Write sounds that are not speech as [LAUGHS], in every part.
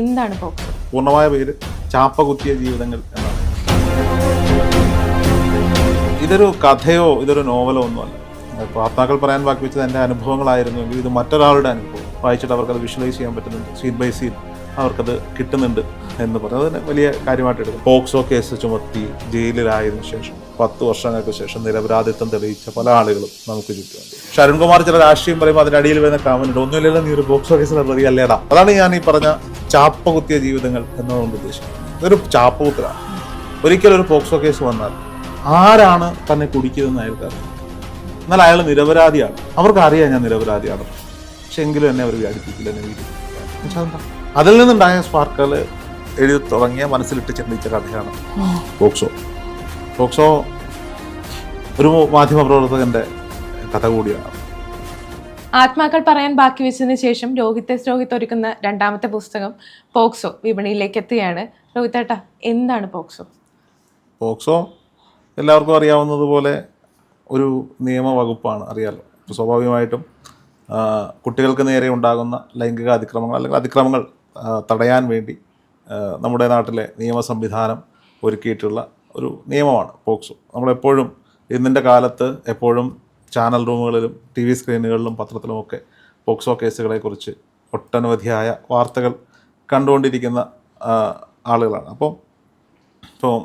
എന്താണ് പോക്സോ പൂർണമായ പേര് ചാപ്പ കുത്തിയ ജീവിതങ്ങൾ എന്നാണ്. ഇതൊരു കഥയോ ഇതൊരു നോവലോ ഒന്നുമല്ല ആത്മാക്കൾ പറയാൻ ബാക്കി വെച്ചത് എന്റെ അനുഭവങ്ങളായിരുന്നുവെങ്കിൽ ഇത് മറ്റൊരാളുടെ അനുഭവം. വായിച്ചിട്ട് അവർക്കത് വിഷ്വലൈസ് ചെയ്യാൻ പറ്റുന്നുണ്ട്. സീൻ ബൈ സീൻ അവർക്കത് കിട്ടുന്നുണ്ട് എന്ന് പറയുന്നത് വലിയ കാര്യമായിട്ട് എടുക്കും. പോക്സോ കേസ് ചുമത്തി ജയിലിലായതിനു ശേഷം പത്ത് വർഷങ്ങൾക്ക് ശേഷം നിരപരാധിത്വം തെളിയിച്ച പല ആളുകളും നമുക്ക് ചുറ്റുമുണ്ട്. പക്ഷെ അരുൺകുമാർ ചില രാഷ്ട്രീയം പറയുമ്പോൾ അതിനടിയിൽ വരുന്ന കാമനുണ്ട് ഒന്നുമില്ലല്ലോ നീ ഒരു പോക്സോ കേസിലെ പ്രതി അല്ലേടാ? അതാണ് ഞാൻ ഈ പറഞ്ഞ ചാപ്പ കുത്തിയ ജീവിതങ്ങൾ എന്നതുകൊണ്ട് ഉദ്ദേശിക്കുന്നത്. ഇതൊരു ചാപ്പ കുത്തലാണ് ഒരിക്കലും ഒരു പോക്സോ കേസ് വന്നാൽ ആരാണ് തന്നെ കുടിക്കുന്നതെന്ന് അയാൾക്ക് അറിയാം എന്നാൽ അയാൾ നിരപരാധിയാണ്. അവർക്ക് അറിയാം ഞാൻ നിരപരാധിയാണ്. പക്ഷെ എങ്കിലും എന്നെ അവർ വ്യാടിപ്പിക്കില്ല എന്നെ വീട്ടിൽ? അതിൽ നിന്നുണ്ടായ സ്പാർക്കുകൾ എഴുതി തുടങ്ങിയ മനസ്സിലിട്ട് ചിന്തിച്ച കഥയാണ് പോക്സോ. പോക്സോ ഒരു മാധ്യമ പ്രവർത്തകന്റെ കഥ കൂടിയാണ്. ആത്മാക്കൾ പറയാൻ ബാക്കി വെച്ചതിന് ശേഷം രോഹിത്തെ രോഹിത്ത് ഒരുക്കുന്ന രണ്ടാമത്തെ പുസ്തകം പോക്സോ വിപണിയിലേക്ക് എത്തുകയാണ്. രോഹിത്തേട്ട എന്താണ് പോക്സോ? പോക്സോ എല്ലാവർക്കും അറിയാവുന്നതുപോലെ ഒരു നിയമവകുപ്പാണ് അറിയാലോ. സ്വാഭാവികമായിട്ടും കുട്ടികൾക്ക് നേരെ ഉണ്ടാകുന്ന ലൈംഗിക അതിക്രമങ്ങൾ അല്ലെങ്കിൽ അതിക്രമങ്ങൾ തടയാൻ വേണ്ടി നമ്മുടെ നാട്ടിലെ നിയമ സംവിധാനം ഒരുക്കിയിട്ടുള്ള ഒരു നിയമമാണ് പോക്സോ. നമ്മളെപ്പോഴും ഇന്നിന്റെ കാലത്ത് എപ്പോഴും ചാനൽ റൂമുകളിലും ടി വി സ്ക്രീനുകളിലും പത്രത്തിലുമൊക്കെ പോക്സോ കേസുകളെക്കുറിച്ച് ഒട്ടനവധിയായ വാർത്തകൾ കണ്ടുകൊണ്ടിരിക്കുന്ന ആളുകളാണ്. അപ്പോൾ ഇപ്പോൾ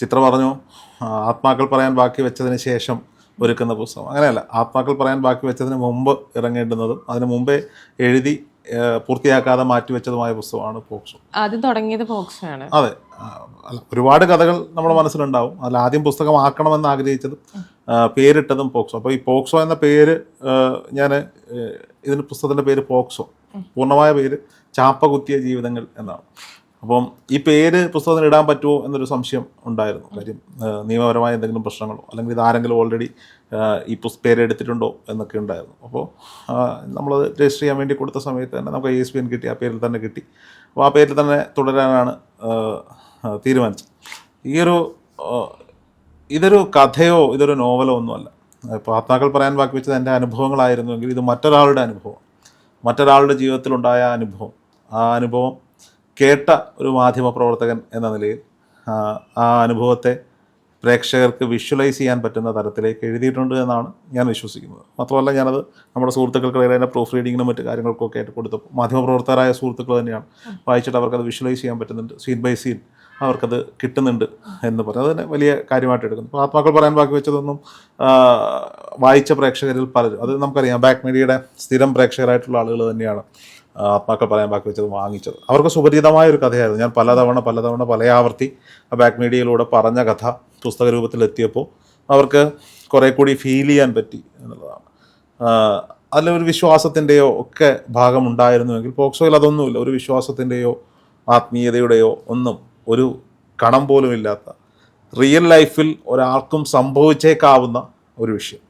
ചിത്ര പറഞ്ഞു ആത്മാക്കൾ പറയാൻ ബാക്കി വെച്ചതിന് ശേഷം ഒരുക്കുന്ന പുസ്തകം. അങ്ങനെയല്ല ആത്മാക്കൾ പറയാൻ ബാക്കി വെച്ചതിന് മുമ്പ് ഇറങ്ങേണ്ടുന്നതും അതിന് മുമ്പേ എഴുതി പൂർത്തിയാക്കാതെ മാറ്റിവെച്ചതുമായ പുസ്തകമാണ് പോക്സോ. ആദ്യം തുടങ്ങിയത് പോക്സോ ആണ്. അതെ. അല്ല ഒരുപാട് കഥകൾ നമ്മുടെ മനസ്സിലുണ്ടാവും. അതിൽ ആദ്യം പുസ്തകം ആക്കണമെന്ന് ആഗ്രഹിച്ചതും പേരിട്ടതും പോക്സോ. അപ്പോൾ ഈ പോക്സോ എന്ന പേര് ഞാൻ ഇതിന് പുസ്തകത്തിന്റെ പേര് പോക്സോ. പൂർണമായ പേര് ചാപ്പ കുത്തിയ ജീവിതങ്ങൾ എന്നാണ്. അപ്പം ഈ പേര് പുസ്തകത്തിന് ഇടാൻ പറ്റുമോ എന്നൊരു സംശയം ഉണ്ടായിരുന്നു. കാര്യം നിയമപരമായ എന്തെങ്കിലും പ്രശ്നങ്ങളോ അല്ലെങ്കിൽ ഇതാരെങ്കിലും ഓൾറെഡി ഈ പുസ് പേര് എടുത്തിട്ടുണ്ടോ എന്നൊക്കെ ഉണ്ടായിരുന്നു. അപ്പോൾ നമ്മൾ രജിസ്റ്റർ ചെയ്യാൻ വേണ്ടി കൊടുത്ത സമയത്ത് തന്നെ നമുക്ക് എ എസ് പി എൻ കിട്ടി ആ പേരിൽ തന്നെ കിട്ടി. അപ്പോൾ ആ പേരിൽ തന്നെ തുടരാനാണ് ആ, ഈയൊരു ഇതൊരു കഥയോ ഇതൊരു നോവലോ ഒന്നുമല്ല. ഇപ്പോൾ ആത്മാക്കൾ പറയാൻ ബാക്കി വെച്ചത് എന്റെ അനുഭവങ്ങളായിരുന്നുവെങ്കിൽ ഇത് മറ്റൊരാളുടെ അനുഭവം. മറ്റൊരാളുടെ ജീവിതത്തിലുണ്ടായ അനുഭവം. ആ അനുഭവം കേട്ട ഒരു മാധ്യമ പ്രവർത്തകൻ എന്ന നിലയിൽ ആ, ആ അനുഭവത്തെ പ്രേക്ഷകർക്ക് വിഷ്വലൈസ് ചെയ്യാൻ പറ്റുന്ന തരത്തിലേക്ക് എഴുതിയിട്ടുണ്ട് എന്നാണ് ഞാൻ വിശ്വസിക്കുന്നത്. മാത്രമല്ല ഞാനത് നമ്മുടെ സുഹൃത്തുക്കൾക്കിടയിൽ അതിന്റെ പ്രൂഫ് റീഡിങ്ങിനും മറ്റു കാര്യങ്ങൾക്കൊക്കെ ആയിട്ട് കൊടുത്തു മാധ്യമപ്രവർത്തകരായ സുഹൃത്തുക്കൾ തന്നെയാണ് വായിച്ചിട്ട് അവർക്കത് വിഷ്വലൈസ് ചെയ്യാൻ പറ്റുന്നുണ്ട്. Scene by scene. അവർക്കത് കിട്ടുന്നുണ്ട് എന്ന് പറഞ്ഞു. തന്നെ വലിയ കാര്യമായിട്ട് എടുക്കുന്നു. അപ്പോൾ ആത്മാക്കൾ പറയാൻ ബാക്കി വെച്ചതൊന്നും വായിച്ച പ്രേക്ഷകരിൽ പലരും അത് നമുക്കറിയാം ബാക്ക് മീഡിയയുടെ സ്ഥിരം പ്രേക്ഷകരായിട്ടുള്ള ആളുകൾ തന്നെയാണ് ആത്മാക്കൾ പറയാൻ ബാക്കി വെച്ചത് വാങ്ങിച്ചത്. അവർക്ക് സുപരിചിതമായ ഒരു കഥയായിരുന്നു. ഞാൻ പലതവണ പലതവണ പലയാവർത്തി ആ ബാക്ക് മീഡിയയിലൂടെ പറഞ്ഞ കഥ പുസ്തക രൂപത്തിലെത്തിയപ്പോൾ അവർക്ക് കുറേ കൂടി ഫീൽ ചെയ്യാൻ പറ്റി എന്നുള്ളതാണ്. അതിലൊരു വിശ്വാസത്തിന്റെയോ ഒക്കെ ഭാഗമുണ്ടായിരുന്നുവെങ്കിൽ പോക്സോയിൽ അതൊന്നുമില്ല. ഒരു വിശ്വാസത്തിന്റെയോ ആത്മീയതയുടെയോ ഒന്നും ഒരു കണം പോലും ഇല്ലാത്ത റിയൽ ലൈഫിൽ ഒരാൾക്കും സംഭവിച്ചേക്കാവുന്ന ഒരു വിഷയം.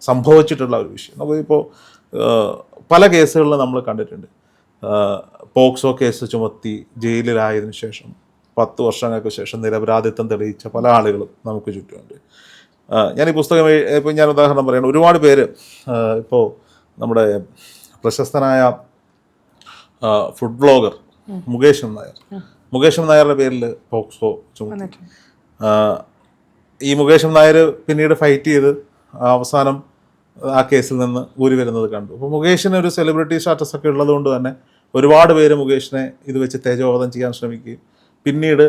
സംഭവിച്ചിട്ടുള്ള ഒരു വിഷയം. നമുക്കിപ്പോൾ പല കേസുകളിലും നമ്മൾ കണ്ടിട്ടുണ്ട്. പോക്സോ കേസ് ചുമത്തി ജയിലിലായതിനു ശേഷം പത്ത് വർഷങ്ങൾക്ക് ശേഷം നിരപരാധിത്വം തെളിയിച്ച പല ആളുകളും നമുക്ക് ചുറ്റുമുണ്ട്. ഞാൻ ഈ പുസ്തകം ഇപ്പോൾ ഞാൻ ഉദാഹരണം പറയുന്നത് ഒരുപാട് പേര് ഇപ്പോൾ നമ്മുടെ പ്രശസ്തനായ ഫുഡ് ബ്ലോഗർ മുകേഷ് നായർ മുകേഷ് നായരുടെ പേരിൽ പോക്സോ ചുമത്തി. ഈ മുകേഷ് നായർ പിന്നീട് ഫൈറ്റ് ചെയ്ത് അവസാനം ആ കേസിൽ നിന്ന് ഊരി വരുന്നത് കണ്ടു. അപ്പോൾ മുകേഷിന് ഒരു സെലിബ്രിറ്റി സ്റ്റാറ്റസ് ഒക്കെ ഉള്ളതുകൊണ്ട് തന്നെ ഒരുപാട് പേര് മുകേഷിനെ ഇത് വെച്ച് തേജോവധം ചെയ്യാൻ ശ്രമിക്കുകയും പിന്നീട്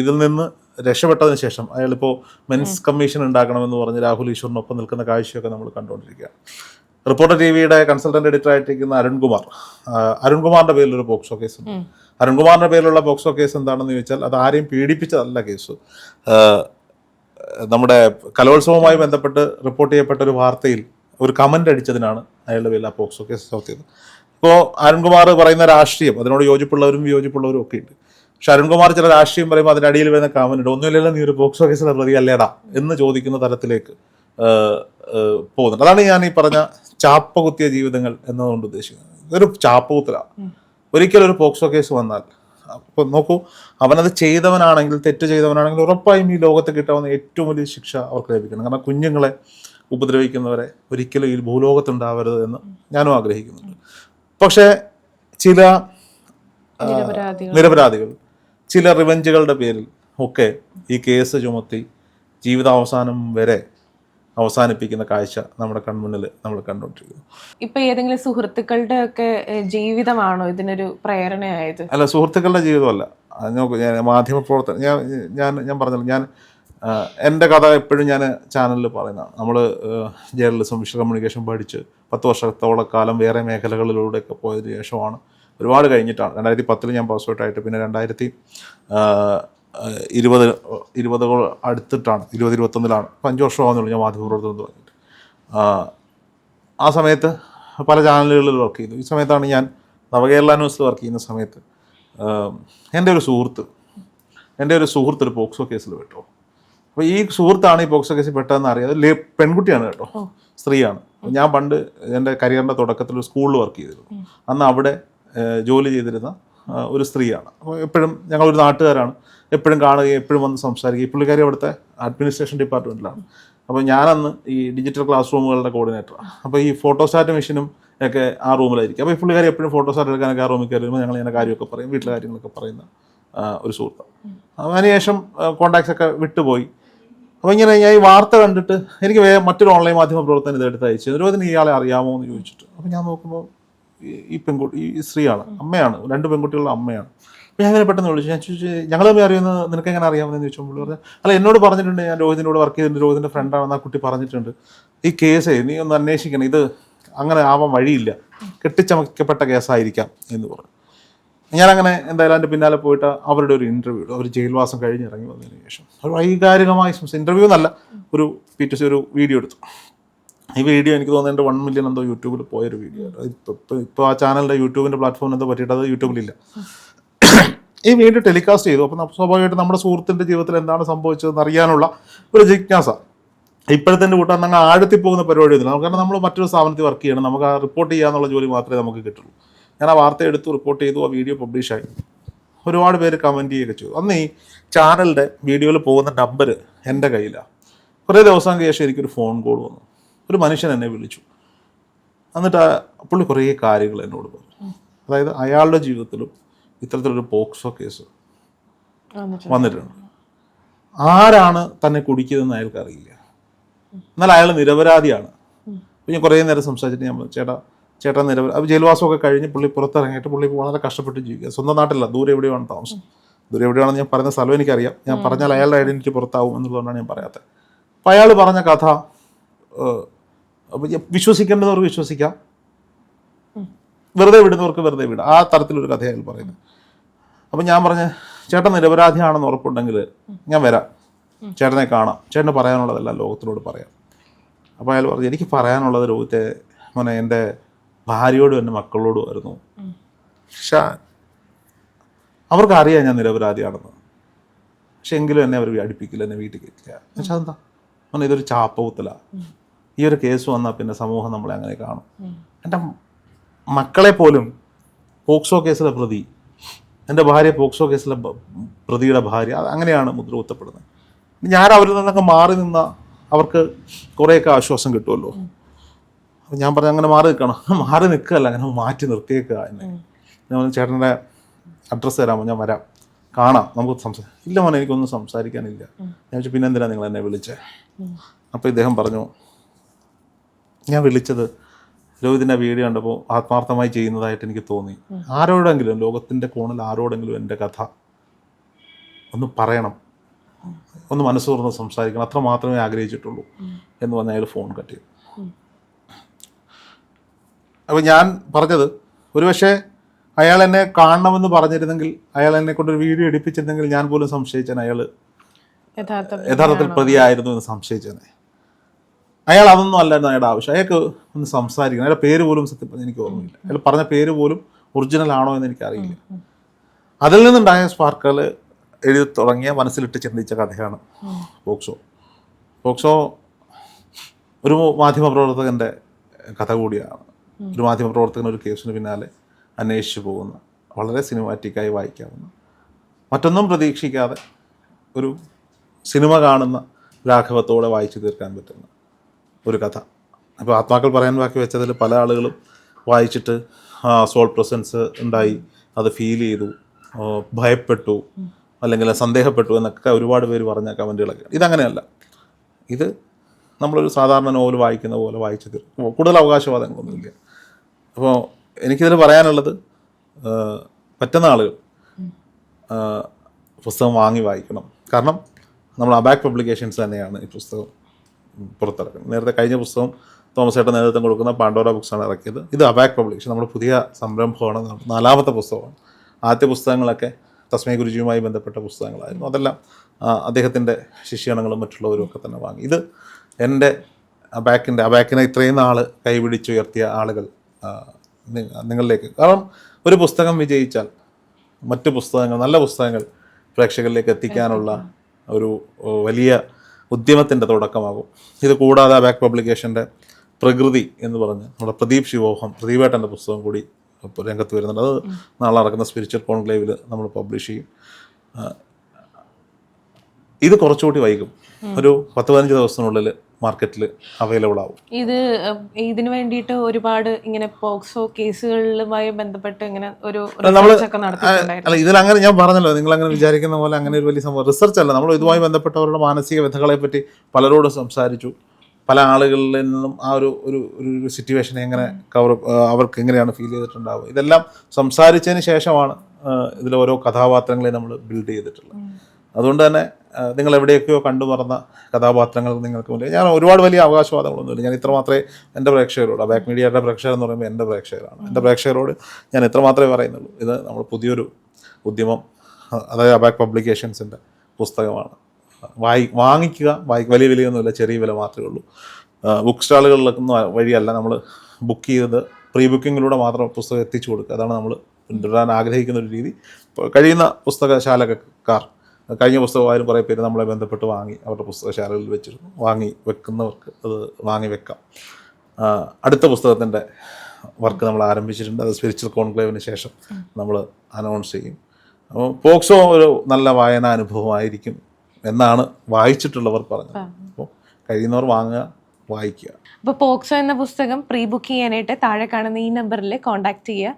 ഇതിൽ നിന്ന് രക്ഷപ്പെട്ടതിന് ശേഷം അയാളിപ്പോൾ മെൻസ് കമ്മീഷൻ ഉണ്ടാക്കണമെന്ന് പറഞ്ഞ് രാഹുൽ ഈശ്വറിനൊപ്പം നിൽക്കുന്ന കാഴ്ചയൊക്കെ നമ്മൾ കണ്ടുകൊണ്ടിരിക്കുകയാണ് റിപ്പോർട്ടർ ടി വിയുടെ കൺസൾട്ടന്റ് എഡിറ്റർ ആയിട്ടിരിക്കുന്ന അരുൺകുമാർ അരുൺകുമാറിന്റെ അരുൺകുമാറിന്റെ പേരിൽ ഒരു പോക്സോ കേസ് ഉണ്ട് അരുൺകുമാറിന്റെ പേരിലുള്ള പോക്സോ കേസ് എന്താണെന്ന് ചോദിച്ചാൽ അത് ആരെയും പീഡിപ്പിച്ചതല്ല കേസ്. നമ്മുടെ കലോത്സവവുമായി ബന്ധപ്പെട്ട് റിപ്പോർട്ട് ചെയ്യപ്പെട്ട ഒരു വാർത്തയിൽ ഒരു കമന്റ് അടിച്ചതിനാണ് അയാളുടെ പേരിൽ ആ പോക്സോ കേസ് ചുമത്തിയത് ഇപ്പോൾ അരുൺകുമാർ പറയുന്ന രാഷ്ട്രീയം അതിനോട് യോജിപ്പുള്ളവരും വിയോജിപ്പുള്ളവരും ഒക്കെ ഉണ്ട്. പക്ഷെ അരുൺകുമാർ ചില രാഷ്ട്രീയം പറയുമ്പോൾ അതിന്റെ അടിയിൽ വരുന്ന കാമനുണ്ട് ഒന്നുമില്ലല്ലോ നീ ഒരു ബോക്സ് കേസിലെ പ്രതി അല്ലേടാ എന്ന് ചോദിക്കുന്ന തരത്തിലേക്ക് പോകുന്നുണ്ട്. അതാണ് ഞാൻ ഈ പറഞ്ഞ ചാപ്പ കുത്തിയ ജീവിതങ്ങൾ എന്നതുകൊണ്ട് ഉദ്ദേശിക്കുന്നത്. ഇതൊരു ചാപ്പകുത്തലാണ് ഒരിക്കലും ഒരു പോക്സോ കേസ് വന്നാൽ. അപ്പോൾ നോക്കൂ അവനത് ചെയ്തവനാണെങ്കിൽ തെറ്റ് ചെയ്തവനാണെങ്കിൽ ഉറപ്പായും ഈ ലോകത്ത് കിട്ടാവുന്ന ഏറ്റവും വലിയ ശിക്ഷ അവർക്ക് ലഭിക്കണം. കാരണം കുഞ്ഞുങ്ങളെ ഉപദ്രവിക്കുന്നവരെ ഒരിക്കലും ഈ ഭൂലോകത്തുണ്ടാവരുത് എന്ന് ഞാനും ആഗ്രഹിക്കുന്നുണ്ട്. പക്ഷേ ചില നിരപരാധികൾ ചില റിവഞ്ചുകളുടെ പേരിൽ ഒക്കെ ഈ കേസ് ചുമത്തി ജീവിതാവസാനം വരെ അവസാനിപ്പിക്കുന്ന കാഴ്ച നമ്മുടെ കൺമുന്നിൽ നമ്മൾ കണ്ടുകൊണ്ടിരിക്കുന്നു. ഇപ്പൊ ഏതെങ്കിലും സുഹൃത്തുക്കളുടെ ഒക്കെ ജീവിതമാണോ ഇതിനൊരു പ്രേരണയായത്? അല്ല സുഹൃത്തുക്കളുടെ ജീവിതമല്ല. ഞാൻ നോക്കൂ ഞാൻ മാധ്യമപ്രവർത്തനം ഞാൻ ഞാൻ ഞാൻ പറഞ്ഞല്ലോ ഞാൻ എന്റെ കഥ എപ്പോഴും ഞാൻ ചാനലിൽ പറയുന്നതാണ്. നമ്മൾ ജേർണലിസം വിഷ്വൽ കമ്മ്യൂണിക്കേഷൻ പഠിച്ച് പത്ത് വർഷത്തോളം കാലം വേറെ മേഖലകളിലൂടെയൊക്കെ പോയതിനു ശേഷമാണ് ഒരുപാട് കഴിഞ്ഞിട്ടാണ്. രണ്ടായിരത്തി പത്തിൽ ഞാൻ പാസ് ഔട്ട് ആയിട്ട് പിന്നെ രണ്ടായിരത്തി ഇരുപത് ഇരുപതുകൾ അടുത്തിട്ടാണ് ഇരുപത് ഇരുപത്തൊന്നിലാണ് ഇപ്പം അഞ്ച് വർഷമാകുന്നുള്ളൂ ഞാൻ മാധ്യമപ്രവർത്തനം തുടങ്ങിയിട്ട് ആ, സമയത്ത് പല ചാനലുകളിൽ വർക്ക് ചെയ്തു ഈ സമയത്താണ് ഞാൻ നവകേരള ന്യൂസിൽ വർക്ക് ചെയ്യുന്ന സമയത്ത് എന്റെ ഒരു സുഹൃത്ത് എന്റെ ഒരു സുഹൃത്ത് ഒരു പോക്സോ കേസിൽ പെട്ടോ. അപ്പോൾ ഈ സുഹൃത്താണ് ഈ പോക്സോ കേസിൽ പെട്ടതെന്ന് അറിയാം അത് ലേ- പെൺകുട്ടിയാണ് കേട്ടോ സ്ത്രീയാണ്. ഞാൻ പണ്ട് എന്റെ കരിയറിന്റെ തുടക്കത്തിൽ ഒരു സ്കൂളിൽ വർക്ക് ചെയ്തിരുന്നു. അന്ന് അവിടെ ജോലി ചെയ്തിരുന്ന ഒരു സ്ത്രീയാണ്. എപ്പോഴും ഞങ്ങൾ ഒരു നാട്ടുകാരാണ്. എപ്പോഴും കാണുകയും എപ്പോഴും വന്ന് സംസാരിക്കുകയും പുള്ളിക്കാരി അവിടുത്തെ അഡ്മിനിസ്ട്രേഷൻ ഡിപ്പാർട്ട്മെന്റിലാണ് അപ്പോൾ ഞാനന്ന് ഈ ഡിജിറ്റൽ ക്ലാസ് റൂമുകളുടെ കോർഡിനേറ്ററാണ് അപ്പോൾ ഈ ഫോട്ടോസ്റ്റാറ്റ് മെഷീനും ഒക്കെ ആ റൂമിലായിരിക്കും അപ്പോൾ ഈ പുള്ളിക്കാരി എപ്പോഴും ഫോട്ടോസ്റ്റാറ്റ് എടുക്കാനൊക്കെ ആ റൂമിൽ കയറി വരുമ്പോൾ ഞങ്ങൾ ഇങ്ങനെ കാര്യമൊക്കെ പറയും വീട്ടിലെ കാര്യങ്ങളൊക്കെ പറയുന്ന ഒരു സുഹൃത്താണ് അതിനുശേഷം കോണ്ടാക്ട്സ് ഒക്കെ വിട്ടുപോയി. അപ്പോൾ ഇങ്ങനെ ഞാൻ ഈ വാർത്ത കണ്ടിട്ട് എനിക്ക് മറ്റൊരു ഓൺലൈൻ മാധ്യമ പ്രവർത്തനം ഇതെടുത്ത് അയച്ചു നിരവധി ഇയാളെ അറിയാമോ എന്ന് ചോദിച്ചിട്ട്. അപ്പോൾ ഞാൻ നോക്കുമ്പോൾ ഈ- പെൺകുട്ടി ഈ സ്ത്രീയാണ് അമ്മയാണ് രണ്ട് പെൺകുട്ടികളുടെ അമ്മയാണ്. അപ്പോൾ ഞാൻ അങ്ങനെ പെട്ടെന്ന് വിളിച്ചു. ഞാൻ ചോദിച്ചു ഞങ്ങൾ തമ്മിൽ അറിയുന്നത് നിനക്ക് എങ്ങനെ അറിയാമെന്ന്? ചോദിച്ചു. പുള്ളി പറഞ്ഞു അല്ല എന്നോട് പറഞ്ഞിട്ടുണ്ട് ഞാൻ രോഹിതിനോട് വർക്ക് ചെയ്തിട്ടുണ്ട് രോഹിതിന്റെ ഫ്രണ്ടാണെന്ന് ആ കുട്ടി പറഞ്ഞിട്ടുണ്ട്. ഈ കേസേ നീ ഒന്ന് അന്വേഷിക്കണം ഇത് അങ്ങനെ ആവാൻ വഴിയില്ല. കെട്ടിച്ചമക്കപ്പെട്ട കേസായിരിക്കാം എന്ന് പറഞ്ഞു. ഞാനങ്ങനെ എന്തായാലും അതിന്റെ പിന്നാലെ പോയിട്ട് അവരുടെ ഒരു ഇന്റർവ്യൂ അവർ ജയിൽവാസം കഴിഞ്ഞ് ഇറങ്ങി വന്നതിന് ശേഷം. ഒരു വൈകാരികമായി ഇന്റർവ്യൂ എന്നല്ല ഒരു പി ഒരു വീഡിയോ എടുത്തു. ഈ വീഡിയോ എനിക്ക് തോന്നുന്നുണ്ട് വൺ മില്യൺ എന്തോ യൂട്യൂബിൽ പോയൊരു വീഡിയോ ഇപ്പോൾ ഇപ്പോൾ ആ ചാനലിന്റെ യൂട്യൂബിന്റെ പ്ലാറ്റ്ഫോമിൽ എന്തോ പറ്റിയിട്ട് അത് യൂട്യൂബിലില്ല. ഈ വീഡിയോ ടെലികാസ്റ്റ് ചെയ്തു. അപ്പം സ്വാഭാവികമായിട്ട് നമ്മുടെ സുഹൃത്തിന്റെ ജീവിതത്തിൽ എന്താണ് സംഭവിച്ചതെന്ന് അറിയാനുള്ള ഒരു ജിജ്ഞാസ. ഇപ്പോഴത്തെ കൂട്ടാൻ അങ്ങ് ആഴത്തിൽ പോകുന്ന പരിപാടിയൊന്നുമില്ല. കാരണം നമ്മൾ മറ്റൊരു സ്ഥാപനത്തിൽ വർക്ക് ചെയ്യണം. നമുക്ക് ആ റിപ്പോർട്ട് ചെയ്യാന്നുള്ള ജോലി മാത്രമേ നമുക്ക് കിട്ടുള്ളൂ. ഞാൻ ആ വാർത്ത എടുത്തു റിപ്പോർട്ട് ചെയ്തു ആ വീഡിയോ പബ്ലിഷായി ഒരുപാട് പേര് കമന്റ് ചെയ്യുകയൊക്കെ ചെയ്തു. അന്ന് ഈ ചാനലിന്റെ വീഡിയോയിൽ പോകുന്ന നമ്പർ എന്റെ കയ്യിലാണ് കുറേ ദിവസം ശേഷം എനിക്കൊരു ഫോൺ കോൾ വന്നു. ഒരു മനുഷ്യൻ എന്നെ വിളിച്ചു. എന്നിട്ട് പുള്ളി കുറേ കാര്യങ്ങൾ എന്നോട് പറഞ്ഞു. അതായത് അയാളുടെ ജീവിതത്തിലും ഇത്തരത്തിലൊരു പോക്സോ കേസ് വന്നിട്ടുണ്ട്. ആരാണ് തന്നെ കുടിക്കുന്നതെന്ന് അയാൾക്ക് അറിയില്ല. എന്നാൽ അയാൾ നിരപരാധിയാണ്. പിന്നെ ഞാൻ കുറേ നേരം സംസാരിച്ചിട്ട് ഞാൻ ചേട്ടാ ചേട്ടാ നിരപരാ അപ്പോൾ ജയിൽവാസമൊക്കെ കഴിഞ്ഞ് പുള്ളി പുറത്തിറങ്ങിയിട്ട് പുള്ളി വളരെ കഷ്ടപ്പെട്ട് ജീവിക്കുക. സ്വന്തം നാട്ടിലല്ല ദൂരെ എവിടെയാണ് താമസം? ദൂരെ എവിടെയാണെന്ന് ഞാൻ പറയുന്ന സ്ഥലം എനിക്കറിയാം. ഞാൻ പറഞ്ഞാൽ അയാളുടെ ഐഡന്റിറ്റി പുറത്താവും എന്നുള്ളതുകൊണ്ടാണ് ഞാൻ പറയാത്തത്. അപ്പോൾ അയാൾ പറഞ്ഞ കഥ വിശ്വസിക്കേണ്ടവർക്ക് വിശ്വസിക്കാം. വെറുതെ വിടുന്നവർക്ക് വെറുതെ വിടാം. ആ തരത്തിലൊരു അയാൾ പറയുന്നത്. അപ്പം ഞാൻ പറഞ്ഞ ചേട്ടൻ നിരപരാധിയാണെന്ന് ഉറപ്പുണ്ടെങ്കിൽ ഞാൻ വരാം. ചേട്ടനെ കാണാം. ചേട്ടന് പറയാനുള്ളതല്ല ലോകത്തിനോട് പറയാം. അപ്പോൾ അയാൾ പറഞ്ഞു എനിക്ക് പറയാനുള്ളത് രോഹിത്തെ മോനെ എന്റെ ഭാര്യയോടും എന്റെ മക്കളോടും ആയിരുന്നു. പക്ഷേ അവർക്ക് അറിയാം ഞാൻ നിരപരാധിയാണെന്ന്. പക്ഷെ എങ്കിലും എന്നെ അവർ അടുപ്പിക്കില്ല എന്നെ വീട്ടിൽ കയറ്റില്ല. പക്ഷെ അതെന്താ? മോനെ ഇതൊരു ചാപ്പകുത്തല. ഈ ഒരു കേസ് വന്നാൽ പിന്നെ സമൂഹം നമ്മളെ അങ്ങനെ കാണും. എന്റെ മക്കളെ പോലും പോക്സോ കേസിലെ പ്രതി എന്റെ ഭാര്യ പോക്സോ കേസിലെ പ്രതിയുടെ ഭാര്യ അത് അങ്ങനെയാണ് മുദ്ര കുത്തപ്പെടുന്നത്. ഞാൻ അവരിൽ നിന്നൊക്കെ മാറി നിന്ന അവർക്ക് കുറേയൊക്കെ ആശ്വാസം കിട്ടുമല്ലോ. അപ്പം ഞാൻ പറഞ്ഞ അങ്ങനെ മാറി നിൽക്കണം. [LAUGHS] മാറി നിൽക്കുകയല്ല അങ്ങനെ മാറ്റി നിർത്തിയേക്കുക എന്നെ. ഞാൻ പറഞ്ഞു, ചേട്ടന്റെ അഡ്രസ്സ് തരാമോ? ഞാൻ വരാം. കാണാം. നമുക്ക് സംസാരിക്കാം ഇല്ല മോനെ എനിക്കൊന്നും സംസാരിക്കാനില്ല. ഞാൻ വെച്ചാൽ പിന്നെ എന്തിനാണ് നിങ്ങൾ എന്നെ വിളിച്ചത് അപ്പോൾ ഇദ്ദേഹം പറഞ്ഞു ഞാൻ വിളിച്ചത് രോഹിതിന്റെ വീഡിയോ കണ്ടപ്പോൾ ആത്മാർത്ഥമായി ചെയ്യുന്നതായിട്ട് എനിക്ക് തോന്നി. ആരോടെങ്കിലും ലോകത്തിന്റെ കോണിൽ ആരോടെങ്കിലും എന്റെ കഥ ഒന്ന് പറയണം. ഒന്ന് മനസ്സ് തുറന്ന് സംസാരിക്കണം. അത്ര മാത്രമേ ആഗ്രഹിച്ചിട്ടുള്ളൂ എന്ന് പറഞ്ഞ് അയാൾ ഫോൺ കട്ട് ചെയ്തു. അപ്പോൾ ഞാൻ പറഞ്ഞത് ഒരുപക്ഷെ അയാൾ എന്നെ കാണണമെന്ന് പറഞ്ഞിരുന്നെങ്കിൽ അയാൾ എന്നെ കൊണ്ടൊരു വീഡിയോ എടുപ്പിച്ചിരുന്നെങ്കിൽ ഞാൻ പോലും സംശയിച്ചേനെ. അയാൾ യഥാർത്ഥ യഥാർത്ഥത്തിൽ പ്രതിയായിരുന്നു എന്ന് സംശയിച്ചേനെ. അയാൾ അതൊന്നും അല്ലായിരുന്നു അയാളുടെ ആവശ്യം. അയാൾക്ക് ഒന്ന് സംസാരിക്കണം. അയാളുടെ പേര് പോലും സത്യം എനിക്ക് ഓർമ്മയില്ല. അയാൾ പറഞ്ഞ പേര് പോലും ഒറിജിനൽ ആണോ എന്ന് എനിക്കറിയില്ല. അതിൽ നിന്നുണ്ടായ സ്പാർക്കുകൾ എഴുതി തുടങ്ങിയ മനസ്സിലിട്ട് ചിന്തിച്ച കഥയാണ് പോക്സോ. പോക്സോ ഒരു മാധ്യമപ്രവർത്തകന്റെ കഥ കൂടിയാണ്. ഒരു മാധ്യമപ്രവർത്തകൻ ഒരു കേസിന് പിന്നാലെ അന്വേഷിച്ചു പോകുന്ന വളരെ സിനിമാറ്റിക്കായി വായിക്കാവുന്ന മറ്റൊന്നും പ്രതീക്ഷിക്കാതെ ഒരു സിനിമ കാണുന്ന രാഘവത്തോടെ വായിച്ചു തീർക്കാൻ പറ്റുന്ന ഒരു കഥ. അപ്പോൾ ആത്മാക്കൾ പറയാൻ ബാക്കി വെച്ചതിൽ പല ആളുകളും വായിച്ചിട്ട് സോൾ പ്രസൻസ് ഉണ്ടായി. അത് ഫീൽ ചെയ്തു ഭയപ്പെട്ടു അല്ലെങ്കിൽ സന്ദേഹപ്പെട്ടു എന്നൊക്കെ ഒരുപാട് പേര് പറഞ്ഞ കമന്റുകളൊക്കെ. ഇതങ്ങനെയല്ല. ഇത് നമ്മളൊരു സാധാരണ നോവൽ വായിക്കുന്ന പോലെ വായിച്ചു തീർക്കും കൂടുതൽ അവകാശവാദങ്ങളൊന്നുമില്ല. അപ്പോൾ എനിക്കിതിൽ പറയാനുള്ളത് പറ്റുന്ന ആളുകൾ പുസ്തകം വാങ്ങി വായിക്കണം. കാരണം നമ്മൾ അബാക്ക് പബ്ലിക്കേഷൻസ് തന്നെയാണ് ഈ പുസ്തകം. പുറത്തിറക്കുന്നത് നേരത്തെ കഴിഞ്ഞ പുസ്തകം തോമസ് ഏട്ടൻ നേതൃത്വം കൊടുക്കുന്ന പാണ്ഡോറ ബുക്സാണ് ഇറക്കിയത്. ഇത് അബാക് പബ്ലിക്കേഷൻ നമ്മുടെ പുതിയ സംരംഭമാണ്. നാലാമത്തെ പുസ്തകമാണ്. ആദ്യ പുസ്തകങ്ങളൊക്കെ തസ്മയ ഗുരുജിയുമായി ബന്ധപ്പെട്ട പുസ്തകങ്ങളായിരുന്നു. അതെല്ലാം അദ്ദേഹത്തിന്റെ ശിഷ്യഗണങ്ങളും മറ്റുള്ളവരും ഒക്കെ തന്നെ വാങ്ങി. ഇത് എന്റെ അബാക്കിന്റെ അബാക്കിനെ ഇത്രയും നാൾ കൈപിടിച്ചുയർത്തിയ ആളുകൾ നിങ്ങളിലേക്ക്. കാരണം ഒരു പുസ്തകം വിജയിച്ചാൽ മറ്റ് പുസ്തകങ്ങൾ നല്ല പുസ്തകങ്ങൾ പ്രേക്ഷകരിലേക്ക് എത്തിക്കാനുള്ള ഒരു വലിയ ഉദ്യമത്തിന്റെ തുടക്കമാകും. ഇത് കൂടാതെ ബാക്ക് പബ്ലിക്കേഷന്റെ പ്രകൃതി എന്ന് പറഞ്ഞ് നമ്മുടെ പ്രദീപ് ശിവോഹം പ്രദീപേട്ടന്റെ പുസ്തകം കൂടി രംഗത്ത് വരുന്നുണ്ട്. അത് നാളെ നടക്കുന്ന സ്പിരിച്വൽ കോൺക്ലേവിൽ നമ്മൾ പബ്ലിഷ് ചെയ്യും. ഇത് കുറച്ചുകൂടി വൈകും. ഒരു പത്ത് പതിനഞ്ച് ദിവസത്തിനുള്ളിൽ മാർക്കറ്റിൽ അവൈലബിൾ ആവും. ഇത് ഇതിനു വേണ്ടിയിട്ട് ഒരുപാട് ഇങ്ങനെ പോക്സോ കേസുകളുമായി ബന്ധപ്പെട്ട് ഇങ്ങനെ ഒരു അല്ല ഇതിൽ അങ്ങനെ ഞാൻ പറഞ്ഞല്ലോ നിങ്ങൾ അങ്ങനെ വിചാരിക്കുന്ന പോലെ അങ്ങനെ ഒരു വലിയ സംഭവം. റിസർച്ച് അല്ല നമ്മൾ ഇതുമായി ബന്ധപ്പെട്ടവരുടെ മാനസിക വ്യഥകളെ പറ്റി പലരോട് സംസാരിച്ചു. പല ആളുകളിൽ നിന്നും ആ ഒരു ഒരു ഒരു സിറ്റുവേഷനെ എങ്ങനെ കവർ അവർക്ക് എങ്ങനെയാണ് ഫീൽ ചെയ്തിട്ടുണ്ടാവുക. ഇതെല്ലാം സംസാരിച്ചതിന് ശേഷമാണ് ഇതിലെ ഓരോ കഥാപാത്രങ്ങളെ നമ്മൾ ബിൽഡ് ചെയ്തിട്ടുള്ളത്. അതുകൊണ്ട് തന്നെ നിങ്ങൾ എവിടെയൊക്കെയോ കണ്ടു മറന്ന കഥാപാത്രങ്ങൾ നിങ്ങൾക്ക് മുന്നിൽ. ഞാൻ ഒരുപാട് വലിയ അവകാശവാദങ്ങളൊന്നുമില്ല. ഞാൻ ഇത്ര മാത്രമേ എന്റെ പ്രേക്ഷകരോട് ബാക്ക് മീഡിയയുടെ പ്രേക്ഷകർ എന്ന് പറയുമ്പോൾ എന്റെ പ്രേക്ഷകരാണ്. എന്റെ പ്രേക്ഷകരോട് ഞാൻ ഇത്ര മാത്രമേ പറയുന്നുള്ളൂ. ഇത് നമ്മൾ പുതിയൊരു ഉദ്യമം അതായത് അബാക്ക് പബ്ലിക്കേഷൻസിന്റെ പുസ്തകമാണ്. വായി വാങ്ങിക്കുക വായി വലിയ വിലയൊന്നുമില്ല ചെറിയ വില മാത്രമേ ഉള്ളൂ. ബുക്ക് സ്റ്റാളുകളിലൊന്നും വഴിയല്ല നമ്മൾ ബുക്ക് ചെയ്തത്. പ്രീ ബുക്കിങ്ങിലൂടെ മാത്രം പുസ്തകം എത്തിച്ചു കൊടുക്കുക. അതാണ് നമ്മൾ പിന്തുടരാൻ ആഗ്രഹിക്കുന്ന ഒരു രീതി. കഴിയുന്ന പുസ്തകശാലക്കാർ കഴിഞ്ഞ പുസ്തകമായാലും കുറേ പേര് നമ്മളെ ബന്ധപ്പെട്ട് വാങ്ങി അവരുടെ പുസ്തകശാലകളിൽ വെച്ചിരുന്നു. വാങ്ങി വെക്കുന്നവർക്ക് അത് വാങ്ങി വെക്കാം. അടുത്ത പുസ്തകത്തിന്റെ വർക്ക് നമ്മൾ ആരംഭിച്ചിട്ടുണ്ട്. അത് സ്പിരിച്വൽ കോൺക്ലേവിന് ശേഷം നമ്മൾ അനൗൺസ് ചെയ്യും. അപ്പോൾ പോക്സോ ഒരു നല്ല വായനാ അനുഭവമായിരിക്കും എന്നാണ് വായിച്ചിട്ടുള്ളവർ പറഞ്ഞത്. അപ്പോൾ കഴിയുന്നവർ വാങ്ങുക വായിക്കുക. അപ്പോൾ പോക്സോ എന്ന പുസ്തകം പ്രീ ബുക്ക് ചെയ്യാനായിട്ട് താഴെ കാണുന്ന ഈ നമ്പറിൽ കോൺടാക്ട് ചെയ്യുക.